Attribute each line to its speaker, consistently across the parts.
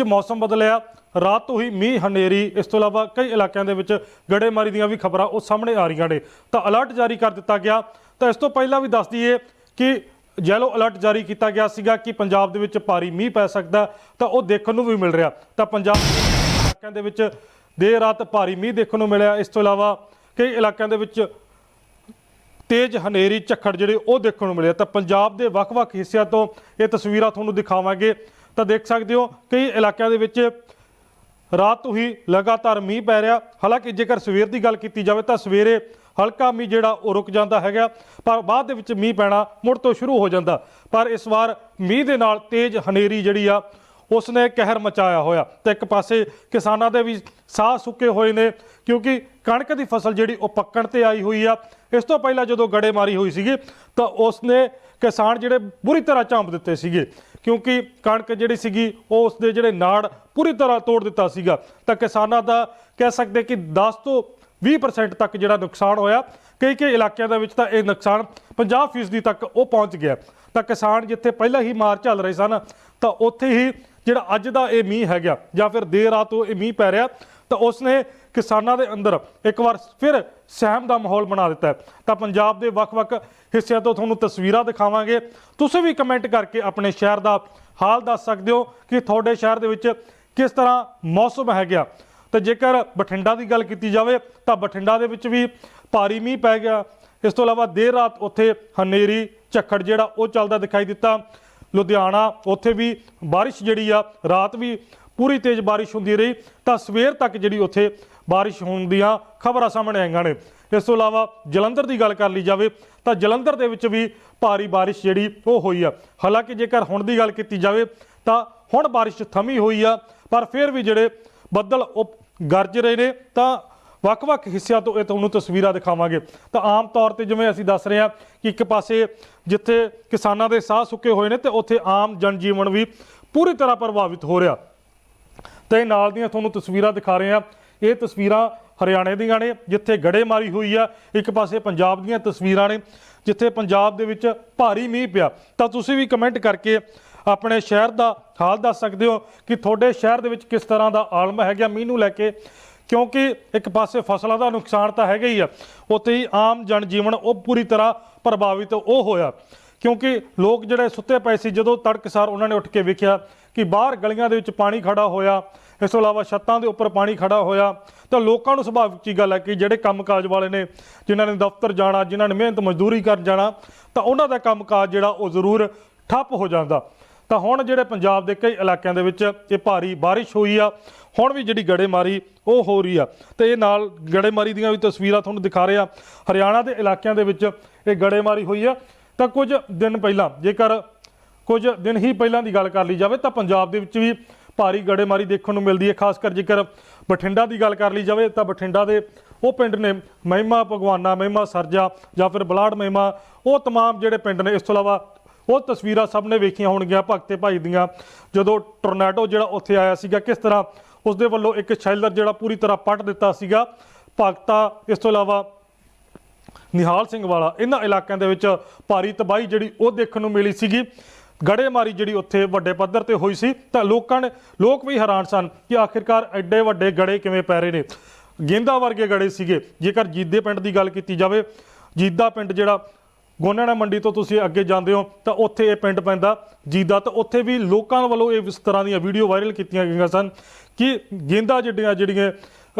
Speaker 1: ਚ ਮੌਸਮ ਬਦਲਿਆ, ਰਾਤ ਤੋਂ ਹੀ ਮੀਂਹ, ਹਨੇਰੀ, ਇਸ ਤੋਂ ਇਲਾਵਾ ਕਈ ਇਲਾਕਿਆਂ ਦੇ ਵਿੱਚ ਗੜੇਮਾਰੀ ਦੀਆਂ ਵੀ ਖਬਰਾਂ ਉਹ ਸਾਹਮਣੇ ਆ ਰਹੀਆਂ ਨੇ। ਤਾਂ ਅਲਰਟ ਜਾਰੀ ਕਰ ਦਿੱਤਾ ਗਿਆ। ਤਾਂ ਇਸ ਤੋਂ ਪਹਿਲਾਂ ਵੀ ਦੱਸ ਦਈਏ ਕਿ ਯੈਲੋ ਅਲਰਟ ਜਾਰੀ ਕੀਤਾ ਗਿਆ ਸੀਗਾ ਕਿ ਪੰਜਾਬ ਦੇ ਵਿੱਚ ਭਾਰੀ ਮੀਂਹ ਪੈ ਸਕਦਾ, ਤਾਂ ਉਹ ਦੇਖਣ ਨੂੰ ਵੀ ਮਿਲ ਰਿਹਾ। ਤਾਂ ਪੰਜਾਬ ਦੇ ਇਲਾਕਿਆਂ ਦੇ ਵਿੱਚ ਦੇਰ ਰਾਤ ਭਾਰੀ ਮੀਂਹ ਦੇਖਣ ਨੂੰ ਮਿਲਿਆ। ਇਸ ਤੋਂ ਇਲਾਵਾ ਕਈ ਇਲਾਕਿਆਂ ਦੇ ਵਿੱਚ ਤੇਜ਼ ਹਨੇਰੀ, ਝੱਖੜ ਜਿਹੜੇ ਉਹ ਦੇਖਣ ਨੂੰ ਮਿਲਿਆ ਤਾਂ ਪੰਜਾਬ ਦੇ ਵੱਖ-ਵੱਖ ਹਿੱਸਿਆਂ ਤੋਂ ਇਹ ਤਸਵੀਰਾਂ ਤੁਹਾਨੂੰ ਦਿਖਾਵਾਂਗੇ। ਤਾਂ ਦੇਖ ਸਕਦੇ ਹੋ ਕਈ ਇਲਾਕਿਆਂ ਦੇ ਵਿੱਚ ਰਾਤ ਤੋਂ ਹੀ ਲਗਾਤਾਰ ਮੀਂਹ ਪੈ ਰਿਹਾ। ਹਾਲਾਂਕਿ ਜੇਕਰ ਸਵੇਰ ਦੀ ਗੱਲ ਕੀਤੀ ਜਾਵੇ ਤਾਂ ਸਵੇਰੇ ਹਲਕਾ ਮੀਂਹ ਜਿਹੜਾ ਉਹ ਰੁਕ ਜਾਂਦਾ ਹੈਗਾ, ਪਰ ਬਾਅਦ ਦੇ ਵਿੱਚ ਮੀਂਹ ਪੈਣਾ ਮੁੜ ਤੋਂ ਸ਼ੁਰੂ ਹੋ ਜਾਂਦਾ। ਪਰ ਇਸ ਵਾਰ ਮੀਂਹ ਦੇ ਨਾਲ ਤੇਜ਼ ਹਨੇਰੀ ਜਿਹੜੀ ਆ ਉਸ ਨੇ ਕਹਿਰ ਮਚਾਇਆ ਹੋਇਆ। ਤੇ ਇੱਕ ਪਾਸੇ ਕਿਸਾਨਾਂ ਦੇ ਵੀ ਸਾਹ ਸੁੱਕੇ ਹੋਏ ਨੇ, ਕਿਉਂਕਿ ਕਣਕ ਦੀ ਫਸਲ ਜਿਹੜੀ ਉਹ ਪੱਕਣ ਤੇ ਆਈ ਹੋਈ ਆ। ਇਸ ਤੋਂ ਪਹਿਲਾਂ ਜਦੋਂ ਗੜੇ ਮਾਰੀ ਹੋਈ ਸੀਗੀ, ਤਾਂ ਉਸਨੇ ਕਿਸਾਨ ਜਿਹੜੇ ਬੁਰੀ ਤਰ੍ਹਾਂ ਝਾਂਪ ਦਿੱਤੇ ਸੀਗੇ। ਕਿਉਂਕਿ ਕਣਕ ਜਿਹੜੀ ਸੀਗੀ, ਉਹ ਉਸਦੇ ਜਿਹੜੇ ਨਾੜ ਪੂਰੀ ਤਰ੍ਹਾਂ ਤੋੜ ਦਿੱਤਾ ਸੀਗਾ। ਤਾਂ ਕਿਸਾਨਾਂ ਦਾ ਕਹਿ ਸਕਦੇ ਕਿ 10 ਤੋਂ 20% ਤੱਕ ਜਿਹੜਾ ਨੁਕਸਾਨ ਹੋਇਆ। ਕਈ ਕਈ ਇਲਾਕਿਆਂ ਦੇ ਵਿੱਚ ਤਾਂ ਇਹ ਨੁਕਸਾਨ 50% ਤੱਕ ਉਹ ਪਹੁੰਚ ਗਿਆ। ਤਾਂ ਕਿਸਾਨ ਜਿੱਥੇ ਪਹਿਲਾਂ ਹੀ ਮਾਰ ਚੱਲ ਰਹੇ ਸਨ, ਤਾਂ ਉੱਥੇ ਹੀ ਜਿਹੜਾ ਅੱਜ ਦਾ ਇਹ ਮੀਂਹ ਹੈਗਾ, ਜਾਂ ਫਿਰ ਦੇਰ ਰਾਤ ਤੋਂ ਇਹ ਮੀਂਹ ਪੈ ਰਿਹਾ, ਤਾਂ ਉਸਨੇ ਕਿਸਾਨਾਂ ਦੇ ਅੰਦਰ ਇੱਕ ਵਾਰ ਫਿਰ ਸਹਿਮ ਦਾ ਮਾਹੌਲ ਬਣਾ ਦਿੱਤਾ ਤਾਂ ਪੰਜਾਬ ਦੇ ਵੱਖ-ਵੱਖ ਹਿੱਸਿਆਂ ਤੋਂ ਤੁਹਾਨੂੰ ਤਸਵੀਰਾਂ ਦਿਖਾਵਾਂਗੇ। ਤੁਸੀਂ ਵੀ ਕਮੈਂਟ ਕਰਕੇ ਆਪਣੇ ਸ਼ਹਿਰ ਦਾ ਹਾਲ ਦੱਸ ਸਕਦੇ ਹੋ ਕਿ ਤੁਹਾਡੇ ਸ਼ਹਿਰ ਦੇ ਵਿੱਚ ਕਿਸ ਤਰ੍ਹਾਂ ਮੌਸਮ ਹੈਗਾ। ਤਾਂ ਜੇਕਰ ਬਠਿੰਡਾ ਦੀ ਗੱਲ ਕੀਤੀ ਜਾਵੇ, ਤਾਂ ਬਠਿੰਡਾ ਦੇ ਵਿੱਚ ਵੀ ਭਾਰੀ ਮੀਂਹ ਪੈ ਗਿਆ। ਇਸ ਤੋਂ ਇਲਾਵਾ ਦੇਰ ਰਾਤ ਉੱਥੇ ਹਨੇਰੀ, ਝੱਖੜ ਜਿਹੜਾ ਉਹ ਚੱਲਦਾ ਦਿਖਾਈ ਦਿੱਤਾ। ਲੁਧਿਆਣਾ ਉੱਥੇ ਵੀ ਬਾਰਿਸ਼ ਜਿਹੜੀ ਆ, ਰਾਤ ਵੀ ਪੂਰੀ ਤੇਜ਼ ਬਾਰਿਸ਼ ਹੁੰਦੀ ਰਹੀ। ਤਾਂ ਸਵੇਰ ਤੱਕ ਜਿਹੜੀ ਉੱਥੇ ਬਾਰਿਸ਼ ਹੋਣ ਦੀਆਂ ਖਬਰਾਂ ਸਾਹਮਣੇ ਆਈਆਂ ਨੇ। ਇਸ ਤੋਂ ਇਲਾਵਾ ਜਲੰਧਰ ਦੀ ਗੱਲ ਕਰ ਲਈ ਜਾਵੇ ਤਾਂ ਜਲੰਧਰ ਦੇ ਵਿੱਚ ਵੀ ਭਾਰੀ ਬਾਰਿਸ਼ ਜਿਹੜੀ ਉਹ ਹੋਈ ਆ। ਹਾਲਾਂਕਿ ਜੇਕਰ ਹੁਣ ਦੀ ਗੱਲ ਕੀਤੀ ਜਾਵੇ ਤਾਂ ਹੁਣ ਬਾਰਿਸ਼ ਥਮੀ ਹੋਈ ਆ, ਪਰ ਫਿਰ ਵੀ ਜਿਹੜੇ ਬੱਦਲ ਉਹ ਗਰਜ ਰਹੇ ਨੇ ਤਾਂ ਵੱਖ-ਵੱਖ ਹਿੱਸਿਆਂ ਤੋਂ ਇਹ ਤੁਹਾਨੂੰ ਤਸਵੀਰਾਂ ਦਿਖਾਵਾਂਗੇ। ਤਾਂ ਆਮ ਤੌਰ ਤੇ ਜਿਵੇਂ ਅਸੀਂ ਦੱਸ ਰਹੇ ਹਾਂ ਕਿ ਇੱਕ ਪਾਸੇ ਜਿੱਥੇ ਕਿਸਾਨਾਂ ਦੇ ਸਾਹ ਸੁੱਕੇ ਹੋਏ ਨੇ ਤੇ ਉੱਥੇ ਆਮ ਜਨਜੀਵਨ ਵੀ ਪੂਰੀ ਤਰ੍ਹਾਂ ਪ੍ਰਭਾਵਿਤ ਹੋ ਰਿਹਾ। ਤੇ ਨਾਲ ਦੀਆਂ ਤੁਹਾਨੂੰ ਤਸਵੀਰਾਂ ਦਿਖਾ ਰਹੇ ਹਾਂ ਇਹ ਤਸਵੀਰਾਂ ਹਰਿਆਣੇ ਦੀਆਂ ਨੇ, ਜਿੱਥੇ ਗੜੇ ਮਾਰੀ ਹੋਈ ਆ, ਇੱਕ ਪਾਸੇ ਪੰਜਾਬ ਦੀਆਂ ਤਸਵੀਰਾਂ ਨੇ, ਜਿੱਥੇ ਪੰਜਾਬ ਦੇ ਵਿੱਚ ਭਾਰੀ ਮੀਂਹ ਪਿਆ। ਤਾਂ ਤੁਸੀਂ ਵੀ ਕਮੈਂਟ ਕਰਕੇ ਆਪਣੇ ਸ਼ਹਿਰ ਦਾ ਹਾਲ ਦੱਸ ਸਕਦੇ ਹੋ ਕਿ ਤੁਹਾਡੇ ਸ਼ਹਿਰ ਦੇ ਵਿੱਚ ਕਿਸ ਤਰ੍ਹਾਂ ਦਾ ਆਲਮ ਹੈਗਾ ਮੀਂਹ ਨੂੰ ਲੈ ਕੇ? ਕਿਉਂਕਿ ਇੱਕ ਪਾਸੇ ਫਸਲਾਂ ਦਾ ਨੁਕਸਾਨ ਤਾਂ ਹੈਗਾ ਹੀ ਆ, ਉੱਥੇ ਹੀ ਆਮ ਜਨਜੀਵਨ ਉਹ ਪੂਰੀ ਤਰ੍ਹਾਂ ਪ੍ਰਭਾਵਿਤ ਉਹ ਹੋਇਆ। ਕਿਉਂਕਿ ਲੋਕ ਜਿਹੜੇ ਸੁੱਤੇ ਪਏ ਸੀ, ਜਦੋਂ ਤੜਕਸਾਰ ਉਹਨਾਂ ਨੇ ਉੱਠ ਕੇ ਵੇਖਿਆ ਕਿ ਬਾਹਰ ਗਲੀਆਂ ਦੇ ਵਿੱਚ ਪਾਣੀ ਖੜਾ ਹੋਇਆ, ਇਸ ਤੋਂ ਇਲਾਵਾ ਛੱਤਾਂ ਦੇ ਉੱਪਰ ਪਾਣੀ ਖੜਾ ਹੋਇਆ, ਤਾਂ ਲੋਕਾਂ ਨੂੰ ਸੁਭਾਵਿਕ ਜੀ ਗੱਲ ਹੈ ਕਿ ਜਿਹੜੇ ਕੰਮਕਾਜ ਵਾਲੇ ਨੇ, ਜਿਨ੍ਹਾਂ ਨੇ ਦਫ਼ਤਰ ਜਾਣਾ, ਜਿਨ੍ਹਾਂ ਨੇ ਮਿਹਨਤ ਮਜ਼ਦੂਰੀ ਕਰਨ ਜਾਣਾ, ਤਾਂ ਉਹਨਾਂ ਦਾ ਕੰਮਕਾਜ ਜਿਹੜਾ ਉਹ ਜ਼ਰੂਰ ਠੱਪ ਹੋ ਜਾਂਦਾ। ਤਾਂ ਹੁਣ ਜਿਹੜੇ ਪੰਜਾਬ ਦੇ ਕਈ ਇਲਾਕਿਆਂ ਦੇ ਵਿੱਚ ਇਹ ਭਾਰੀ ਬਾਰਿਸ਼ ਹੋਈ ਆ, ਹੁਣ ਵੀ ਜਿਹੜੀ ਗੜੇਮਾਰੀ ਉਹ ਹੋ ਰਹੀ ਆ। ਤੇ ਇਹ ਨਾਲ ਗੜੇਮਾਰੀ ਦੀਆਂ ਵੀ ਤਸਵੀਰਾਂ ਤੁਹਾਨੂੰ ਦਿਖਾ ਰਹੇ ਆ ਹਰਿਆਣਾ ਦੇ ਇਲਾਕਿਆਂ ਦੇ ਵਿੱਚ ਇਹ ਗੜੇਮਾਰੀ ਹੋਈ ਆ। ਤਾਂ ਕੁਝ ਦਿਨ ਪਹਿਲਾਂ ਜੇਕਰ ਕੁਝ ਦਿਨ ਹੀ ਪਹਿਲਾਂ ਦੀ ਗੱਲ ਕਰ ਲਈ ਜਾਵੇ ਤਾਂ ਪੰਜਾਬ ਦੇ ਵਿੱਚ ਵੀ ਭਾਰੀ ਗੜੇਮਾਰੀ ਦੇਖਣ ਨੂੰ ਮਿਲਦੀ ਹੈ ਖਾਸ ਕਰ ਜੇਕਰ ਬਠਿੰਡਾ ਦੀ ਗੱਲ ਕਰ ਲਈ ਜਾਵੇ ਤਾਂ ਬਠਿੰਡਾ ਦੇ ਉਹ ਪਿੰਡ ਨੇ ਮਹਿਮਾ ਭਗਵਾਨਾ ਮਹਿਮਾ ਸਰਜਾ ਜਾਂ ਫਿਰ ਬਲਾੜ ਮਹਿਮਾ ਉਹ तमाम ਜਿਹੜੇ ਪਿੰਡ ਨੇ ਇਸ ਤੋਂ ਇਲਾਵਾ ਉਹ ਤਸਵੀਰਾਂ ਸਭ ਨੇ ਵੇਖੀਆਂ ਹੋਣਗੀਆਂ ਭਗਤੇ ਭਾਈ ਦੀਆਂ ਜਦੋਂ ਟੋਰਨੈਡੋ ਜਿਹੜਾ ਉੱਥੇ ਆਇਆ ਸੀਗਾ ਕਿਸ ਤਰ੍ਹਾਂ ਉਸ ਦੇ ਵੱਲੋਂ ਇੱਕ ਸ਼ੈਲਰ ਜਿਹੜਾ ਪੂਰੀ ਤਰ੍ਹਾਂ ਪੱਟ ਦਿੱਤਾ ਸੀਗਾ ਭਗਤਾ ਇਸ ਤੋਂ ਇਲਾਵਾ ਨਿਹਾਲ ਸਿੰਘ ਵਾਲਾ, ਇਹਨਾਂ ਇਲਾਕਿਆਂ ਦੇ ਵਿੱਚ ਭਾਰੀ ਤਬਾਹੀ ਜਿਹੜੀ ਉਹ ਦੇਖਣ ਨੂੰ ਮਿਲੀ ਸੀਗੀ। ਗੜੇਮਾਰੀ ਜਿਹੜੀ ਉੱਥੇ ਵੱਡੇ ਪੱਧਰ ਤੇ ਹੋਈ ਸੀ, ਤਾਂ ਲੋਕਾਂ ਨੇ, ਲੋਕ ਵੀ ਹੈਰਾਨ ਸਨ ਕਿ ਆਖਿਰਕਾਰ ਐਡੇ ਵੱਡੇ ਗੜੇ ਕਿਵੇਂ ਪੈ ਰਹੇ ਨੇ। ਗੇਂਦਾ ਵਰਗੇ ਗੜੇ ਸੀਗੇ। ਜੇਕਰ ਜੀਦੇ ਪਿੰਡ ਦੀ ਗੱਲ ਕੀਤੀ ਜਾਵੇ, ਜੀਦਾ ਪਿੰਡ ਜਿਹੜਾ ਗੋਨਿਆਣਾ ਮੰਡੀ ਤੋਂ ਤੁਸੀਂ ਅੱਗੇ ਜਾਂਦੇ ਹੋ, ਤਾਂ ਉੱਥੇ ਇਹ ਪਿੰਡ ਪੈਂਦਾ। ਜੀਦਾ ਤਾਂ ਉੱਥੇ ਵੀ ਲੋਕਾਂ ਵੱਲੋਂ ਇਹ ਇਸ ਤਰ੍ਹਾਂ ਦੀਆਂ ਵੀਡੀਓ ਵਾਇਰਲ ਕੀਤੀਆਂ ਗਈਆਂ ਸਨ ਕਿ ਗੇਂਦਾ ਜਿਹੜੀਆਂ ਜਿਹੜੀਆਂ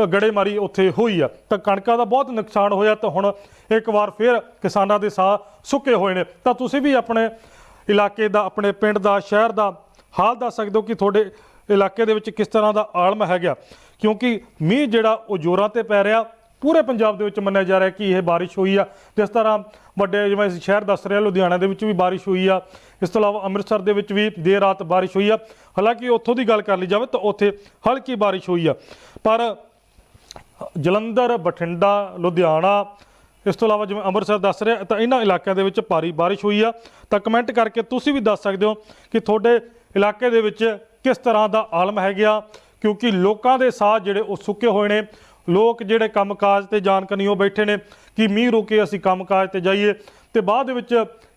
Speaker 1: ਗੜੇਮਾਰੀ ਉੱਥੇ ਹੋਈ ਆ। ਤਾਂ ਕਣਕਾਂ ਦਾ ਬਹੁਤ ਨੁਕਸਾਨ ਹੋਇਆ ਤਾਂ ਹੁਣ ਇੱਕ ਵਾਰ ਫਿਰ ਕਿਸਾਨਾਂ ਦੇ ਸਾਹ ਸੁੱਕੇ ਹੋਏ ਨੇ। ਤਾਂ ਤੁਸੀਂ ਵੀ ਆਪਣੇ ਇਲਾਕੇ ਦਾ, ਆਪਣੇ ਪਿੰਡ ਦਾ, ਸ਼ਹਿਰ ਦਾ ਹਾਲ ਦੱਸ ਸਕਦੇ ਹੋ ਕਿ ਤੁਹਾਡੇ ਇਲਾਕੇ ਦੇ ਵਿੱਚ ਕਿਸ ਤਰ੍ਹਾਂ ਦਾ ਆਲਮ ਹੈਗਾ? ਕਿਉਂਕਿ ਮੀਂਹ ਜਿਹੜਾ ਉਹ ਜ਼ੋਰਾਂ ਤੇ ਪੈ ਰਿਹਾ। ਪੂਰੇ ਪੰਜਾਬ ਦੇ ਵਿੱਚ ਮੰਨਿਆ ਜਾ ਰਿਹਾ ਕਿ ਇਹ ਬਾਰਿਸ਼ ਹੋਈ ਆ। ਜਿਸ ਤਰ੍ਹਾਂ ਵੱਡੇ ਜਿਵੇਂ ਅਸੀਂ ਸ਼ਹਿਰ ਦੱਸ ਰਹੇ ਹਾਂ, ਲੁਧਿਆਣਾ ਦੇ ਵਿੱਚ ਵੀ ਬਾਰਿਸ਼ ਹੋਈ ਆ। ਇਸ ਤੋਂ ਇਲਾਵਾ ਅੰਮ੍ਰਿਤਸਰ ਦੇ ਵਿੱਚ ਵੀ ਦੇਰ ਰਾਤ ਬਾਰਿਸ਼ ਹੋਈ ਆ। ਹਾਲਾਂਕਿ ਉੱਥੋਂ ਦੀ ਗੱਲ ਕਰ ਲਈ ਜਾਵੇ ਤਾਂ ਉੱਥੇ ਹਲਕੀ ਬਾਰਿਸ਼ ਹੋਈ ਆ। ਪਰ ਜਲੰਧਰ, ਬਠਿੰਡਾ, ਲੁਧਿਆਣਾ, ਇਸ ਤੋਂ ਇਲਾਵਾ ਜਿਵੇਂ ਅੰਮ੍ਰਿਤਸਰ ਦੱਸ ਰਿਹਾ, ਤਾਂ ਇਹਨਾਂ ਇਲਾਕਿਆਂ ਦੇ ਵਿੱਚ ਭਾਰੀ ਬਾਰਿਸ਼ ਹੋਈ ਆ। ਤਾਂ ਕਮੈਂਟ ਕਰਕੇ ਤੁਸੀਂ ਵੀ ਦੱਸ ਸਕਦੇ ਹੋ ਕਿ ਤੁਹਾਡੇ ਇਲਾਕੇ ਦੇ ਵਿੱਚ ਕਿਸ ਤਰ੍ਹਾਂ ਦਾ ਆਲਮ ਹੈਗਾ, ਕਿਉਂਕਿ ਲੋਕਾਂ ਦੇ ਸਾਹ ਜਿਹੜੇ ਉਹ ਸੁੱਕੇ ਹੋਏ ਨੇ। ਲੋਕ ਜਿਹੜੇ ਕੰਮਕਾਜ ਤੇ ਜਾਣ ਕਨੀਓ ਬੈਠੇ ਨੇ, ਕਿ ਮੀਂਹ ਰੁਕੇ ਅਸੀਂ ਕੰਮਕਾਜ ਤੇ ਜਾਈਏ। ਤੇ ਬਾਅਦ ਦੇ ਵਿੱਚ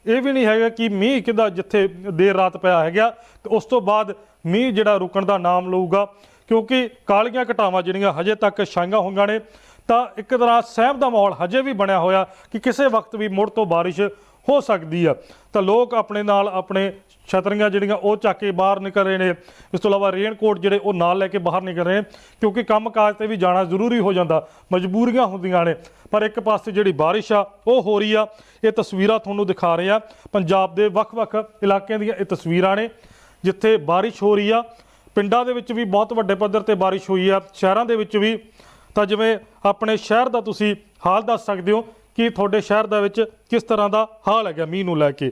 Speaker 1: ਇਹ ਵੀ ਨਹੀਂ ਹੈਗਾ ਕਿ ਮੀਂਹ ਕਿਦਾ ਜਿੱਥੇ ਦੇਰ ਰਾਤ ਪਿਆ ਹੈਗਾ, ਤੇ ਉਸ ਤੋਂ ਬਾਅਦ ਮੀਂਹ ਜਿਹੜਾ ਰੁਕਣ ਦਾ ਨਾਮ ਲਊਗਾ। ਕਿਉਂਕਿ ਕਾਲੀਆਂ ਘਟਾਵਾਂ ਜਿਹੜੀਆਂ ਹਜੇ ਤੱਕ ਛਾਈਆਂ ਹੋਈਆਂ ਨੇ, ਤਾਂ ਇੱਕ ਤਰ੍ਹਾਂ ਸਹਿਮ ਦਾ ਮਾਹੌਲ ਹਜੇ ਵੀ ਬਣਿਆ ਹੋਇਆ ਕਿ ਕਿਸੇ ਵਕਤ ਵੀ ਮੁੜ ਤੋਂ ਬਾਰਿਸ਼ ਹੋ ਸਕਦੀ ਆ। ਤਾਂ ਲੋਕ ਆਪਣੇ ਨਾਲ ਆਪਣੇ ਛਤਰੀਆਂ ਜਿਹੜੀਆਂ ਉਹ ਚੱਕ ਕੇ ਬਾਹਰ ਨਿਕਲ ਰਹੇ ਨੇ। ਇਸ ਤੋਂ ਇਲਾਵਾ ਰੇਨਕੋਟ ਜਿਹੜੇ ਉਹ ਨਾਲ ਲੈ ਕੇ ਬਾਹਰ ਨਿਕਲ ਰਹੇ ਨੇ, ਕਿਉਂਕਿ ਕੰਮਕਾਜ ਤੇ ਵੀ ਜਾਣਾ ਜ਼ਰੂਰੀ ਹੋ ਜਾਂਦਾ, ਮਜਬੂਰੀਆਂ ਹੁੰਦੀਆਂ ਨੇ। ਪਰ ਇੱਕ ਪਾਸੇ ਜਿਹੜੀ ਬਾਰਿਸ਼ ਆ, ਉਹ ਹੋ ਰਹੀ ਆ। ਇਹ ਤਸਵੀਰਾਂ ਤੁਹਾਨੂੰ ਦਿਖਾ ਰਹੇ ਆ। ਪੰਜਾਬ ਦੇ ਵੱਖ-ਵੱਖ ਇਲਾਕਿਆਂ ਦੀਆਂ ਇਹ ਤਸਵੀਰਾਂ ਨੇ, ਜਿੱਥੇ ਬਾਰਿਸ਼ ਹੋ ਰਹੀ ਆ। ਪਿੰਡਾਂ ਦੇ ਵਿੱਚ ਵੀ ਬਹੁਤ ਵੱਡੇ ਪੱਧਰ ਤੇ ਬਾਰਿਸ਼ ਹੋਈ ਆ। ਸ਼ਹਿਰਾਂ ਦੇ ਵਿੱਚ ਵੀ। ਤਾਂ ਜਿਵੇਂ ਆਪਣੇ ਸ਼ਹਿਰ ਦਾ ਤੁਸੀਂ ਹਾਲ ਦੱਸ ਸਕਦੇ ਹੋ ਕਿ ਤੁਹਾਡੇ ਸ਼ਹਿਰ ਦੇ ਵਿੱਚ ਕਿਸ ਤਰ੍ਹਾਂ ਦਾ ਹਾਲ ਹੈਗਾ ਮੀਂਹ ਨੂੰ ਲੈ ਕੇ?